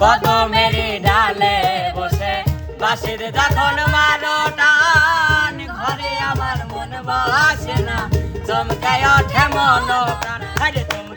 কদমেরি ডালে বসে। বাসির যখন মারো টান, ঘরে আমার মন বাসে না। চমকায় ওঠে মন প্রাণ আরে তুমি।